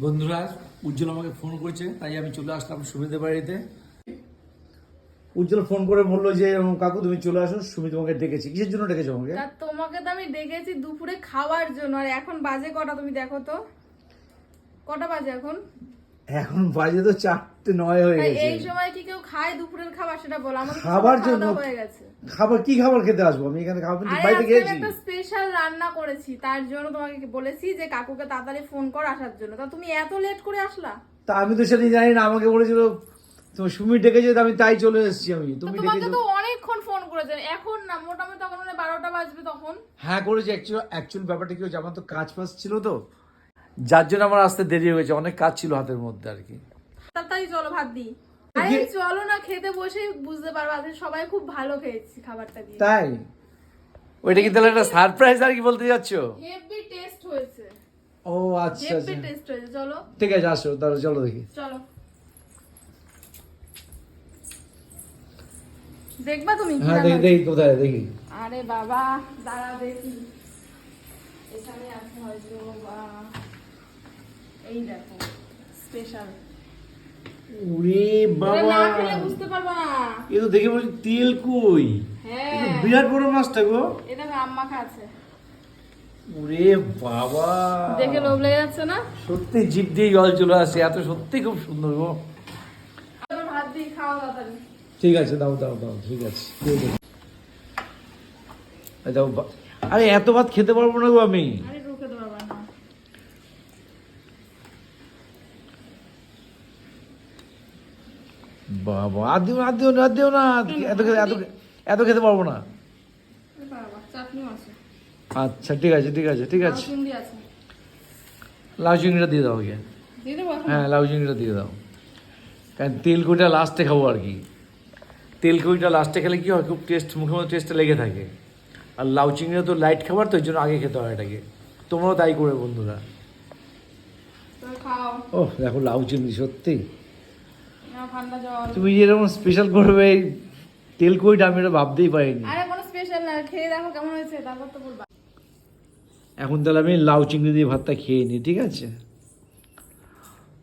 বন্ধুরা উজ্জ্বল আমাকে ফোন করেছে তাই আমি চলে আসলাম সুমিতের বাড়িতে। উজ্জ্বল ফোন করে বলল যে কাকু তুমি চলে আসো সুমি তোমাকে ডেকেছি। কিসের জন্য ডেকেছো আমাকে? তা তোমাকে তো আমি ডেকেছি দুপুরে খাওয়ার জন্য আর এখন বাজে কটা তুমি দেখো তো? কটা বাজে এখন? এখন বাজে তো চারটে নয় হয়ে গেছে। এই সময় কি খায় দুপুরের খাবার সেটা বলো আমাদের খাবার জন্য? হয়ে গেছে। খাবার কি খাবার খেতে আসব? আমি এখানে খাবার বাড়িতে গিয়েছি একটা স্পেশাল রান্না করেছি তার জন্য তোমাকে বলেছি যে কাকুকে তাড়াতাড়ি ফোন কর আসার জন্য। তা তুমি এত লেট করে আসলা? তা আমি তো সেটা জানি না আমাকে বলেছিল তোমার সুমি ডেকেছে তা আমি তাই চলে এসেছি আমি। তুমি ডেকেছো? তো অনেকক্ষণ ফোন করেছেন এখন না মোটামুটি তখন মানে বারোটা বাজবে তখন। হ্যাঁ করেছি। অ্যাকচুয়াল অ্যাকচুয়াল ব্যাপারটা কি হচ্ছে আমার তো কাজ ফাজ ছিল তো। যার জন্য আমার আসতে দেরি হয়েছে অনেক কাজ ছিল হাতের মধ্যে আর কি। তাড়াতাড়ি চলো ভাত দিই। আরে চলো না খেতে বসে বুঝতে পারব। আজকে সবাই খুব ভালো খেয়েছি খাবারটা দিয়ে। তাই? ওইটা কি তাহলে একটা সারপ্রাইজ আর কি বলতে যাচ্ছ? হেভি টেস্ট হয়েছে। ও আচ্ছা হেভি আচ্ছা। টেস্ট হয়েছে। চলো। ঠিক আছে আসো তাহলে চলো দেখি। চলো। দেখবা তুমি হ্যাঁ দেখি দেখি কোথায় দেখি। আরে বাবা দাঁড়া দেখি। এখানে আছে হয়তো বা এই দেখো স্পেশাল ওরে বাবা। বুঝতে পারব না। এ তো দেখে তেল কই? হ্যাঁ। বিরাট বড় মাছটা গো। এটা আম মাখা আছে ওরে বাবা। দেখে লোভ লেগে যাচ্ছে না? সত্যি জিভ দিয়ে জল চলে আসে এত সত্যি খুব সুন্দর গো। ভাত দিয়ে খাওয়া তাড়াতাড়ি ঠিক আছে দাও দাও দাও ঠিক আছে দাও আরে এত ভাত খেতে পারব না গো আমি। আরে বাবা আর দিও না আর দিও না আর দিও না। এত খেতে এত এত খেতে পারব না। আচ্ছা ঠিক আছে ঠিক আছে ঠিক আছে। লাউ চিংড়িটা দিয়ে দাও এখন? হ্যাঁ লাউ চিংড়িটা দিয়ে দাও। কারণ তেলকুইটা লাস্টে খাব আর কি। তেলকুইটা লাস্টে খেলে কি হয় খুব টেস্ট মুখে মধ্যে টেস্টটা লেগে থাকে। আর লাউ চিংড়িটা তো লাইট খাবার তো ওই জন্য আগে খেতে হয় এটাকে। তোমরাও তাই করে বন্ধুরা। ও দেখো লাউ চিংড়ি সত্যি। ঠান্ডা জল তুমি যেরকম স্পেশাল করবে এই তেলকুইটা আমি এটা ভাবতেই পারিনি। আরে কোনো স্পেশাল না। খেয়ে দেখো কেমন হয়েছে তারপর তো বলবা। এখন তাহলে আমি লাউ চিংড়ি দিয়ে ভাতটা খেয়ে নিই ঠিক আছে?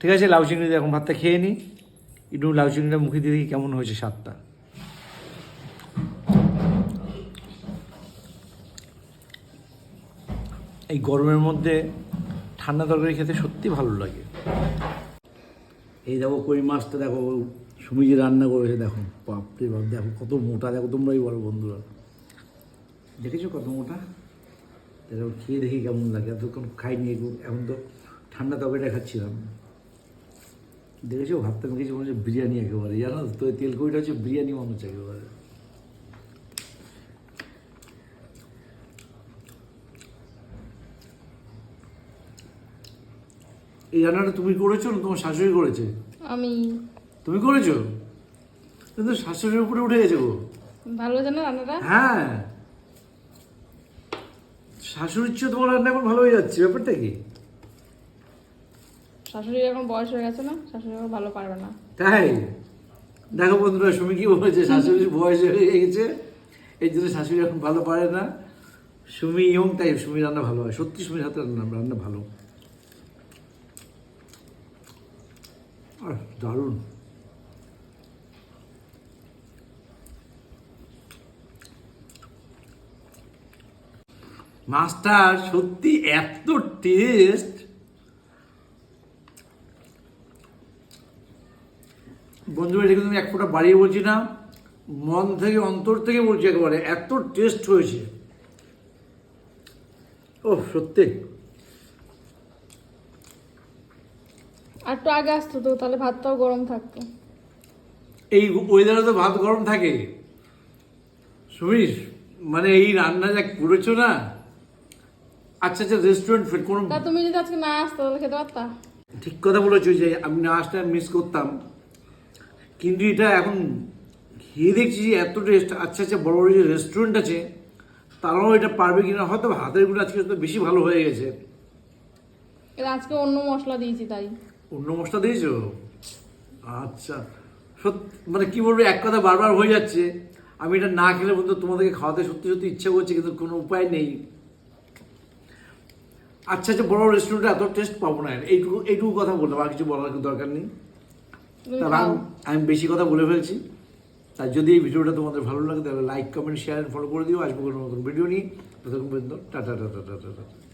ঠিক আছে লাউ চিংড়ি দিয়ে এখন ভাতটা খেয়ে নিই। একটু লাউ চিংড়িটা মুখে দিয়ে দেখি কেমন হয়েছে স্বাদটা। এই গরমের মধ্যে ঠান্ডা তরকারি খেতে সত্যি ভালো লাগে। এই দেখো কই মাছটা দেখো সুমিজি রান্না করেছে, দেখো, বাপরে বাপ, দেখো কত মোটা, দেখো তোমরাই বলো বন্ধুরা। দেখেছ কত মোটা? এরকম খেয়ে দেখি কেমন লাগে। এতক্ষণ খাইনি, এখন তো ঠান্ডা তরকারিটা খাচ্ছিলাম। দেখেছ? ভাবতে মেখেছি মনে হচ্ছে বিরিয়ানি একেবারে। জানো তো তেলকুড়িটা হচ্ছে বিরিয়ানি মনে হচ্ছে একেবারে। এই রান্নাটা তুমি করেছ না তোমার শাশুড়ি করেছে? আমি। তুমি করেছ? কিন্তু শাশুড়ির উপরে উঠে গেছে গো। ভালো হয়েছে না রান্নাটা? হ্যাঁ। শাশুড়ির চেয়ে তোমার রান্না এখন ভালো হয়ে যাচ্ছে ব্যাপারটা কি? শাশুড়ির এখন বয়স হয়ে গেছে না শাশুড়ি এখন ভালো পারবে না। তাই? দেখো বন্ধুরা সুমি কি বলেছে? শাশুড়ির বয়স হয়ে গেছে এই জন্য শাশুড়ি এখন ভালো পারে না। সুমি ইয়ং তাই সুমি রান্না ভালো হয়। সত্যি সুমির হাতে রান্না রান্না ভালো। দারুণ। মাছটা সত্যি এত টেস্ট বন্ধুরা এটা কিন্তু আমি এক ফোঁটা বাড়িয়ে বলছি না, মন থেকে, অন্তর থেকে বলছি একেবারে, এত টেস্ট হয়েছে। ও সত্যি। আর একটু আগে আসতো তো তাহলে ভাতটাও গরম থাকতো। এই ওয়েদারে তো ভাত গরম থাকে। সুমির মানে এই রান্না যা করেছ না আচ্ছা আচ্ছা রেস্টুরেন্ট ফিট কোনো তা তুমি যদি আজকে না আসতো তাহলে খেতে পারতা? ঠিক কথা বলেছ যে আমি না আসলে মিস করতাম। কিন্তু এটা এখন খেয়ে দেখছি যে এত টেস্ট আচ্ছা আচ্ছা বড় বড় যে রেস্টুরেন্ট আছে তারাও এটা পারবে কিনা হয়তো হাতেরগুলো আজকে তো বেশি ভালো হয়ে গেছে। আজকে অন্য মশলা দিয়েছি তাই। অন্য মশলা দিয়েছ? আচ্ছা। সত্যি মানে কি বলব এক কথা বারবার হয়ে যাচ্ছে। আমি এটা না খেলে তোমাদেরকে খাওয়াতে সত্যি সত্যি ইচ্ছা করছে কিন্তু কোনো উপায় নেই। আচ্ছা আচ্ছা বড় রেস্টুরেন্টে এত টেস্ট পাবো না। এইটুকু এইটুকু কথা বললাম আর কিছু বলার দরকার নেই। তার আমি- আমি বেশি কথা বলে ফেলছি। তাই যদি এই ভিডিওটা তোমাদের ভালো লাগে তাহলে লাইক কমেন্ট শেয়ার ফলো করে দিও। আসব কোনো নতুন ভিডিও নিয়ে। ততক্ষণ পর্যন্ত টাটা টাটা টাটা টাটা।